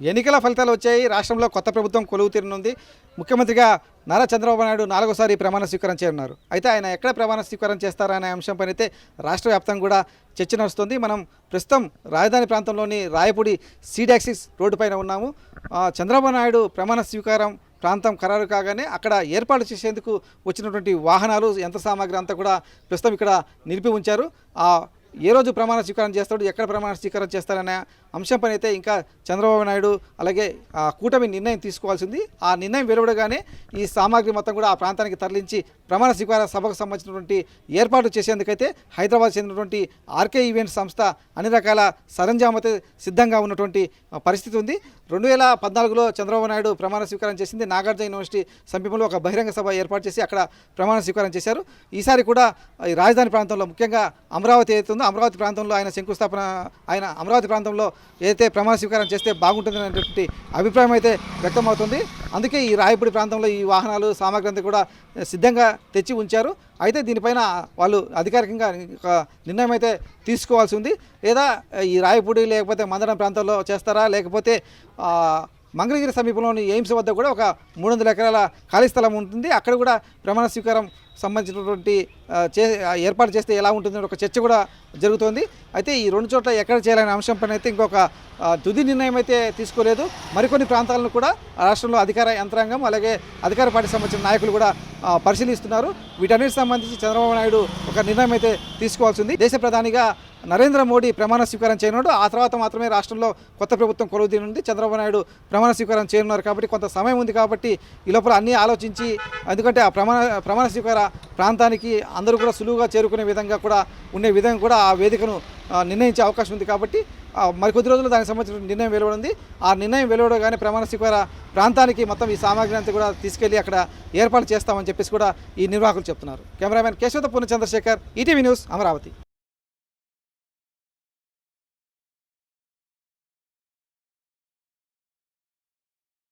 ఎన్నికల ఫలితాలు వచ్చాయి. రాష్ట్రంలో కొత్త ప్రభుత్వం కొలువు తీరనుంది. ముఖ్యమంత్రిగా నారా చంద్రబాబు నాయుడు నాలుగోసారి ప్రమాణ స్వీకారం చేయనున్నారు. అయితే ఆయన ఎక్కడ ప్రమాణ స్వీకారం చేస్తారనే అంశంపైన అయితే రాష్ట్ర వ్యాప్తంగా కూడా చర్చ నడుస్తుంది. మనం ప్రస్తుతం రాజధాని ప్రాంతంలోని రాయపూడి సీడాక్సిస్ రోడ్డు పైన ఉన్నాము. ఆ, చంద్రబాబు నాయుడు ప్రమాణ స్వీకారం ప్రాంతం ఖరారు కాగానే అక్కడ ఏర్పాటు చేసేందుకు వచ్చినటువంటి వాహనాలు యంత్ర సామాగ్రి అంతా కూడా ప్రస్తుతం ఇక్కడ నిలిపి ఉంచారు. ఆ ఏ రోజు ప్రమాణ స్వీకారం చేస్తాడు ఎక్కడ ప్రమాణ స్వీకారం చేస్తారనే అంశంపైన అయితే ఇంకా చంద్రబాబు నాయుడు అలాగే ఆ కూటమి నిర్ణయం తీసుకోవాల్సింది. ఆ నిర్ణయం వెలువడగానే ఈ సామాగ్రి మొత్తం కూడా ఆ ప్రాంతానికి తరలించి ప్రమాణ స్వీకార సభకు సంబంధించినటువంటి ఏర్పాటు చేసేందుకైతే హైదరాబాద్ చెందినటువంటి ఆర్కే ఈవెంట్ సంస్థ అన్ని రకాల సరంజామతో సిద్ధంగా ఉన్నటువంటి పరిస్థితి ఉంది. రెండు వేల పద్నాలుగులో చంద్రబాబు నాయుడు ప్రమాణ స్వీకారం చేసింది. నాగార్జున యూనివర్సిటీ సమీపంలో ఒక బహిరంగ సభ ఏర్పాటు చేసి అక్కడ ప్రమాణ స్వీకారం చేశారు. ఈసారి కూడా ఈ రాజధాని ప్రాంతంలో ముఖ్యంగా అమరావతి ఏదైతే ఉందో అమరావతి ప్రాంతంలో ఆయన శంకుస్థాపన ఆయన అమరావతి ప్రాంతంలో ఏదైతే ప్రమాణ స్వీకారం చేస్తే బాగుంటుంది అనేటువంటి అభిప్రాయం అయితే వ్యక్తమవుతుంది. అందుకే ఈ రాయపూడి ప్రాంతంలో ఈ వాహనాలు సామాగ్రి అంతా కూడా సిద్ధంగా తెచ్చి ఉంచారు. అయితే దీనిపైన వాళ్ళు అధికారికంగా ఒక నిర్ణయం అయితే తీసుకోవాల్సి ఉంది. లేదా ఈ రాయపూడి లేకపోతే మందడం ప్రాంతంలో చేస్తారా? లేకపోతే మంగళగిరి సమీపంలోని ఎయిమ్స్ వద్ద కూడా ఒక మూడు వందల ఎకరాల ఖాళీ స్థలం ఉంటుంది. అక్కడ కూడా ప్రమాణ స్వీకారం సంబంధించినటువంటి చే ఏర్పాటు చేస్తే ఎలా ఉంటుంది ఒక చర్చ కూడా జరుగుతోంది. అయితే ఈ రెండు చోట్ల ఎక్కడ చేయాలనే అంశం పైన అయితే ఇంకొక తుది నిర్ణయం అయితే తీసుకోలేదు. మరికొన్ని ప్రాంతాలను కూడా రాష్ట్రంలో అధికార యంత్రాంగం అలాగే అధికార పార్టీ సంబంధించిన నాయకులు కూడా పరిశీలిస్తున్నారు. వీటన్నిటికి సంబంధించి చంద్రబాబు నాయుడు ఒక నిర్ణయం అయితే తీసుకోవాల్సింది దేశ ప్రధానిగా నరేంద్ర మోడీ ప్రమాణ స్వీకారం చేయనున్నాడు. ఆ తర్వాత మాత్రమే రాష్ట్రంలో కొత్త ప్రభుత్వం కొలువు తీనుంది చంద్రబాబు నాయుడు ప్రమాణ స్వీకారం చేయనున్నారు కాబట్టి కొంత సమయం ఉంది కాబట్టి ఈ లోపల అన్నీ ఆలోచించి ఎందుకంటే ఆ ప్రమాణ ప్రమాణ స్వీకార ప్రాంతానికి అందరూ కూడా సులువుగా చేరుకునే విధంగా కూడా ఉండే విధంగా కూడా ఆ వేదికను నిర్ణయించే అవకాశం ఉంది కాబట్టి మరికొద్ది రోజుల్లో దానికి సంబంధించిన నిర్ణయం వెలువడింది. ఆ నిర్ణయం వెలువడగానే ప్రమాణ స్వీకార ప్రాంతానికి మొత్తం ఈ సామాగ్రి అంతా కూడా తీసుకెళ్ళి అక్కడ ఏర్పాటు చేస్తామని చెప్పేసి కూడా ఈ నిర్వాహకులు చెప్తున్నారు. Cameraman Keshavata Purna Chandrashekar ETV news Amaravati.